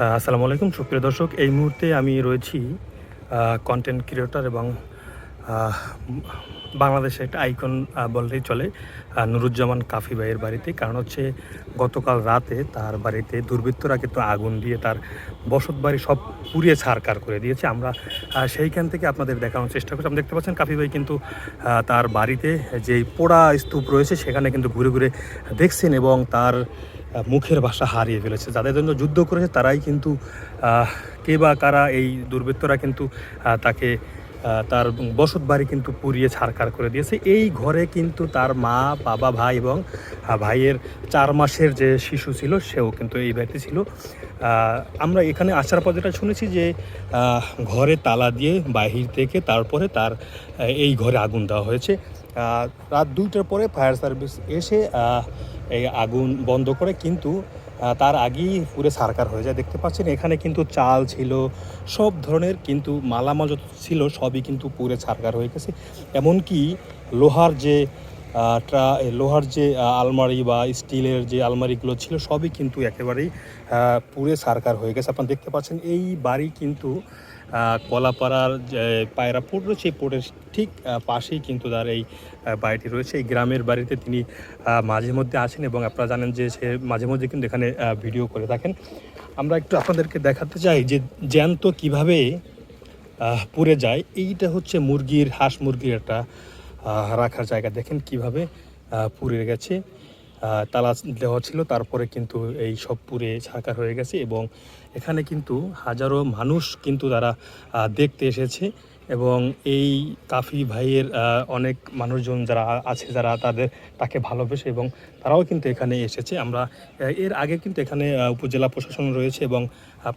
আসসালামু আলাইকুম, সুপ্রিয় দর্শক। এই মুহূর্তে আমি রয়েছি কন্টেন্ট ক্রিয়েটর এবং বাংলাদেশের একটা আইকন বললেই চলে নুরুজ্জামান কাফি ভাইয়ের বাড়িতে। কারণ হচ্ছে, গতকাল রাতে তার বাড়িতে দুর্বৃত্তরা কিন্তু আগুন দিয়ে তার বসত বাড়ি সব পুড়িয়ে ছাড়কার করে দিয়েছে। আমরা সেইখান থেকে আপনাদের দেখানোর চেষ্টা করছি। আপনি দেখতে পাচ্ছেন, কাফি ভাই কিন্তু তার বাড়িতে যেই পোড়া স্তূপ রয়েছে, সেখানে কিন্তু ঘুরে ঘুরে দেখছেন এবং তার মুখের ভাষা হারিয়ে ফেলেছে। যাদের জন্য যুদ্ধ করেছে, তারাই কিন্তু কে বা কারা এই দুর্বৃত্তরা কিন্তু তাকে তার বসত বাড়ি কিন্তু পুড়িয়ে ছাড়কার করে দিয়েছে। এই ঘরে কিন্তু তার মা, বাবা, ভাই এবং ভাইয়ের চার মাসের যে শিশু ছিল, সেও কিন্তু এই বাড়িতে ছিল। আমরা এখানে আসার পর যেটা শুনেছি যে ঘরে তালা দিয়ে বাহির থেকে তারপরে তার এই ঘরে আগুন দেওয়া হয়েছে। রাত দুইটার পরে ফায়ার সার্ভিস এসে এই আগুন বন্ধ করে কিন্তু তার আগেই পুরে সারকার হয়ে যায়। দেখতে পাচ্ছেন, এখানে কিন্তু চাল ছিল, সব ধরনের কিন্তু মালামাল যত ছিল, সবই কিন্তু পুরে ছারকার হয়ে গেছে। এমনকি লোহার যে ট্রা লোহার যে আলমারি বা স্টিলের যে আলমারিগুলো ছিল, সবই কিন্তু একেবারেই পুরে সারকার হয়ে গেছে। আপনারা দেখতে পাচ্ছেন, এই বাড়ি কিন্তু কলাপাড়ার যে পায়রা পোর্ট রয়েছে, এই পোর্টের ঠিক পাশেই কিন্তু তার এই বাড়িটি রয়েছে। এই গ্রামের বাড়িতে তিনি মাঝে মধ্যে আসেন এবং আপনারা জানেন যে সে মাঝে মধ্যে কিন্তু এখানে ভিডিও করে থাকেন। আমরা একটু আপনাদেরকে দেখাতে চাই যে জ্যান্ত কীভাবে পুড়ে যায়। এইটা হচ্ছে মুরগির, হাঁস মুরগির একটা রাখার জায়গা। দেখেন কীভাবে পুড়ে গেছে। তালা দেওয়া ছিল। তারপরে কিন্তু এই সব পুড়ে ছাকার হয়ে গেছে এবং এখানে কিন্তু হাজারো মানুষ কিন্তু তারা দেখতে এসেছে এবং এই কাফি ভাইয়ের অনেক মানুষজন যারা আছে যারা তাদের, তাকে ভালোবেসে এবং তারাও কিন্তু এখানে এসেছে। আমরা এর আগে কিন্তু এখানে উপজেলা প্রশাসন রয়েছে এবং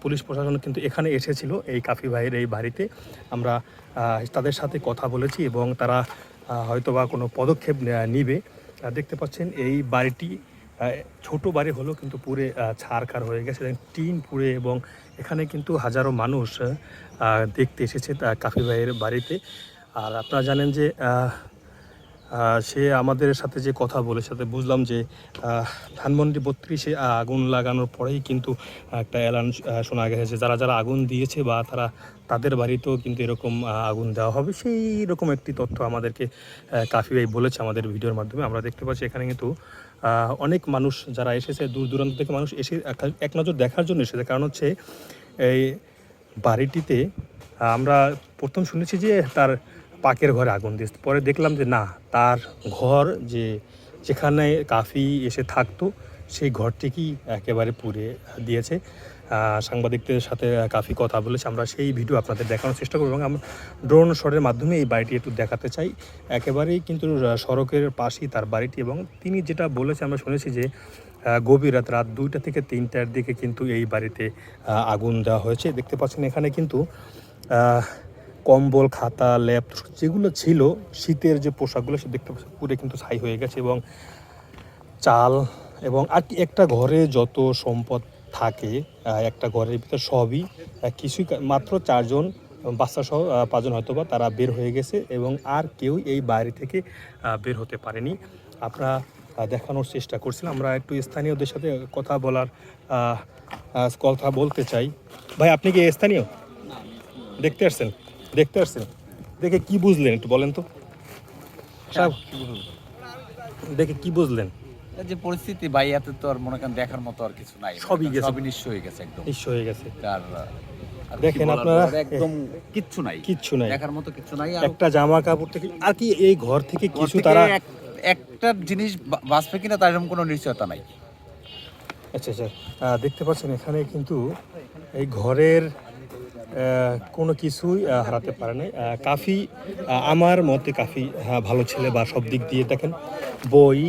পুলিশ প্রশাসন কিন্তু এখানে এসেছিল এই কাফি ভাইয়ের এই বাড়িতে। আমরা তাদের সাথে কথা বলেছি এবং তারা হয়তোবা কোনো পদক্ষেপ নিবে। দেখতে পাচ্ছেন, এই বাড়িটি ছোট বাড়ি হলো কিন্তু পুরে ছাড়খার হয়ে গেছে। টিন পুড়ে এবং এখানে কিন্তু হাজারো মানুষ দেখতে এসেছে কাফি ভাইয়ের বাড়িতে। আর আপনারা জানেন যে সে আমাদের সাথে যে কথা বলে, সাথে বুঝলাম যে ধানমন্ডি বত্রিশে আগুন লাগানোর পরেই কিন্তু একটা অ্যালার্ম শোনা গেছে। যারা যারা আগুন দিয়েছে বা তারা তাদের বাড়িতেও কিন্তু এরকম আগুন দেওয়া হবে। সেই রকম একটি তথ্য আমাদেরকে কাফি ভাই বলেছে আমাদের ভিডিওর মাধ্যমে। আমরা দেখতে পাচ্ছি এখানে কিন্তু অনেক মানুষ যারা এসেছে, দূর দূরান্ত থেকে মানুষ এসে এক নজর দেখার জন্য এসেছে। কারণ হচ্ছে, এই বাড়িটিতে আমরা প্রথম শুনেছি যে তার পাকের ঘরে আগুন দিয়েছে। পরে দেখলাম যে না, তার ঘর যে যেখানে কাফি এসে থাকতো, সেই ঘরটিকেই একেবারে পুড়ে দিয়েছে। সাংবাদিকদের সাথে কাফি কথা বলেছে। আমরা সেই ভিডিও আপনাদের দেখানোর চেষ্টা করব এবং আমরা ড্রোন শটের মাধ্যমে এই বাড়িটি একটু দেখাতে চাই। একেবারেই কিন্তু সড়কের পাশেই তার বাড়িটি এবং তিনি যেটা বলেছে, আমরা শুনেছি যে গভীর রাত রাত দুইটা থেকে তিনটার দিকে কিন্তু এই বাড়িতে আগুন দেওয়া হয়েছে। দেখতে পাচ্ছেন এখানে কিন্তু কম্বল, খাতা, ল্যাপ, যেগুলো ছিল, শীতের যে পোশাকগুলো সে দেখতে পাচ্ছেন, পুরে কিন্তু ছাই হয়ে গেছে এবং চাল এবং আর কি একটা ঘরে যত সম্পদ থাকে একটা ঘরের ভিতরে সবই কিছুই মাত্র চারজন বাচ্চা সহ পাঁচজন হয়তো বা তারা বের হয়ে গেছে এবং আর কেউ এই বাড়ি থেকে বের হতে পারেনি। আমরা দেখানোর চেষ্টা করছিলাম। আমরা একটু স্থানীয়দের সাথে কথা বলার কথা বলতে চাই। ভাই, আপনি কি স্থানীয়? দেখতে আসছেন? দেখতে আসছেন? দেখে কি বুঝলেন একটু বলেন তো। দেখে কি বুঝলেন? যে পরিস্থিতি ভাই এত তো আর মনে করেন দেখার মতো আর কিছু নাই। সবই গেছে। সবই নিঃস্ব হয়ে গেছে একদম। নিঃস্ব হয়ে গেছে। আর আর দেখেন আপনারা- একদম কিচ্ছু নাই। কিচ্ছু নাই। দেখার মতো কিচ্ছু নাই। আর একটা জামা কাপড় থেকে আর কি এই ঘর থেকে কিছু তারা একটা জিনিস বাঁচবে কিনা তার এরকম কোনো নিশ্চয়তা নাই। আচ্ছা আচ্ছা। দেখতে পাচ্ছেন এখানে কিন্তু এই ঘরের কোনো কিছুই হারাতে পারে নাই। কাফি আমার মতে কাফি হ্যাঁ, ভালো ছেলে বা সব দিক দিয়ে। দেখেন বই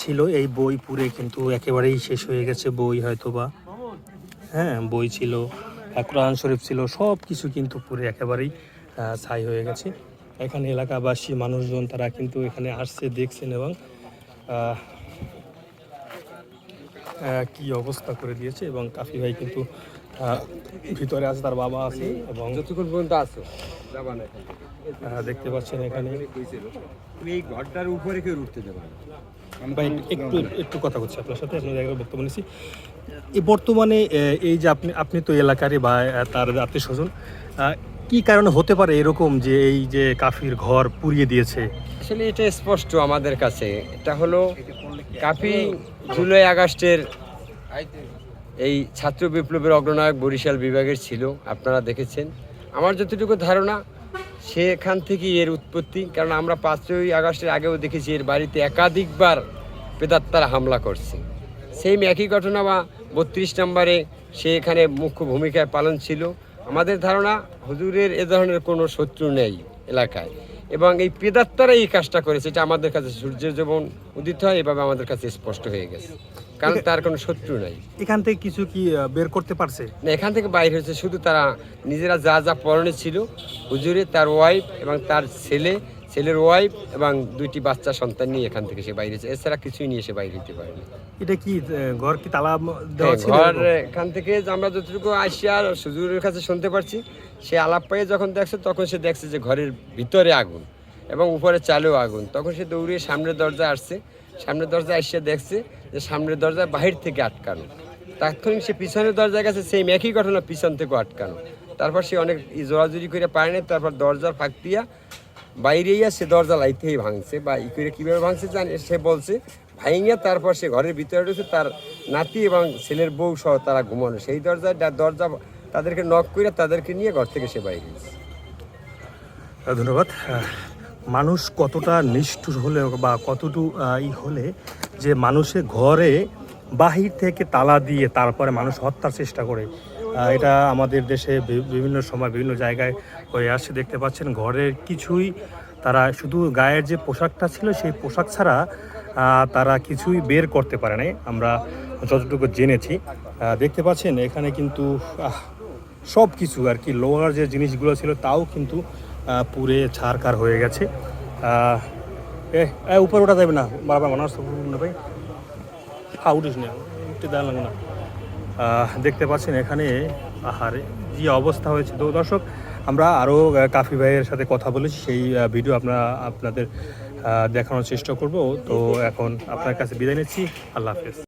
ছিল এই বই পুরে কিন্তু একেবারেই শেষ হয়ে গেছে। বই হয়তো বা হ্যাঁ বই ছিল কোরআন শরীফ ছিল সব কিছু কিন্তু পুরে একেবারেই ছাই হয়ে গেছে। এখানে এলাকাবাসী মানুষজন তারা কিন্তু এখানে আসছে দেখছেন এবং কি অবস্থা করে দিয়েছে। এবং কাফি ভাই কিন্তু ভিতরে আছে তার বাবা আছে এবং যতক্ষণ পর্যন্ত আছে। আহ, দেখতে পাচ্ছেন এখানে। এই ঘরটার উপরে কেউ উঠতে দেবে ভাই একটু একটু কথা বলছি আপনার সাথে আপনার জায়গায় বক্তব্য নিচ্ছি। এই বর্তমানে এই যে আপনি আপনি তো এলাকারই বা তার আত্মীয় স্বজন কি কারণে হতে পারে এরকম যে এই যে কাফির ঘর পুড়িয়ে দিয়েছে? আসলে এটা স্পষ্ট আমাদের কাছে। এটা হলো কাফি জুলাই আগস্টের এই ছাত্র বিপ্লবের অগ্রনায়ক বরিশাল বিভাগের ছিল, আপনারা দেখেছেন। আমার যতটুকু ধারণা সেখান থেকেই এর উৎপত্তি, কারণ আমরা পাঁচই আগস্টের আগেও দেখেছি এর বাড়িতে একাধিকবার পেদাত্তারা হামলা করছে। সেম একই ঘটনা বা বত্রিশ নম্বরে সে এখানে মুখ্য ভূমিকায় পালন ছিল। আমাদের ধারণা, হুজুরের এ ধরনের কোনো শত্রু নেই এলাকায়। এবং এই পেদাত্তারা এই কাজটা করেছে, এটা আমাদের কাছে সূর্যের যেমন উদিত হয়, এভাবে আমাদের কাছে স্পষ্ট হয়ে গেছে। কারণ তার কোনো শত্রু নাই। এখান থেকে কিছু কি বের করতে পারছে? না এখান থেকে বাইরে হয়েছে শুধু তারা নিজেরা যা যা পরনে ছিল। হুজুরে তার ওয়াইফ এবং তার ছেলে ছেলের ওয়াইফ এবং দুইটি বাচ্চা সন্তান নিয়ে এখান থেকে সে বাইরে হয়েছে। এছাড়া কিছুই নিয়ে সে বাইরে হতে পারেনি। এটা কি ঘর কি তালা হ্যাঁ, ঘর এখান থেকে আমরা যতটুকু আসিয়া আর সুজুরের কাছে শুনতে পারছি সে আলাপ পায়ে যখন দেখছে তখন সে দেখছে যে ঘরের ভিতরে আগুন এবং উপরে চালেও আগুন। তখন সে দৌড়ে সামনের দরজা আসছে। সামনের দরজায় এসে দেখছে যে সামনের দরজায় বাহির থেকে আটকানো। তাৎক্ষণিক সে পিছনের দরজায় গেছে, সেই একই ঘটনা পিছন থেকে আটকানো। তারপর সে অনেক জোরাজুরি করে পারে নাই, তারপর দরজার ফাঁক দিয়া বাইরে ইয়া সে দরজা লাইতেই ভাঙছে বা ই করে কীভাবে ভাঙছে জানে সে বলছে, ভাইঙ্গা তারপর সে ঘরের ভিতরে ঢুকছে, তার নাতি এবং ছেলের বউ সহ তারা ঘুমানো। সেই দরজায় দরজা তাদেরকে নক করে তাদেরকে নিয়ে ঘর থেকে সে বাইরে ধন্যবাদ। মানুষ কতটা নিষ্ঠুর হলে বা কতটু ই হলে যে মানুষের ঘরে বাহির থেকে তালা দিয়ে তারপরে মানুষ হত্যার চেষ্টা করে। এটা আমাদের দেশে বিভিন্ন সময় বিভিন্ন জায়গায় হয়ে আসছে। দেখতে পাচ্ছেন ঘরের কিছুই তারা শুধু গায়ের যে পোশাকটা ছিল সেই পোশাক ছাড়া তারা কিছুই বের করতে পারে নাই। আমরা যতটুকু জেনেছি দেখতে পাচ্ছেন এখানে কিন্তু সব কিছু আর কি। লোহার যে জিনিসগুলো ছিল তাও কিন্তু আহ, পুড়ে ছারকার হয়ে গেছে। এ উপরে ওঠা যাবে না। বারবার মনে হচ্ছে না ভাই হ্যাঁ উঠিস না। উঠতে দেওয়া না। দেখতে পাচ্ছেন এখানে আহারে যে অবস্থা হয়েছে। তো দর্শক আমরা আরও কাফি ভাইয়ের সাথে কথা বলেছি। সেই ভিডিও আপনারা আপনাদের দেখানোর চেষ্টা করব। তো এখন আপনার কাছে বিদায় নিচ্ছি। আল্লাহ হাফেজ।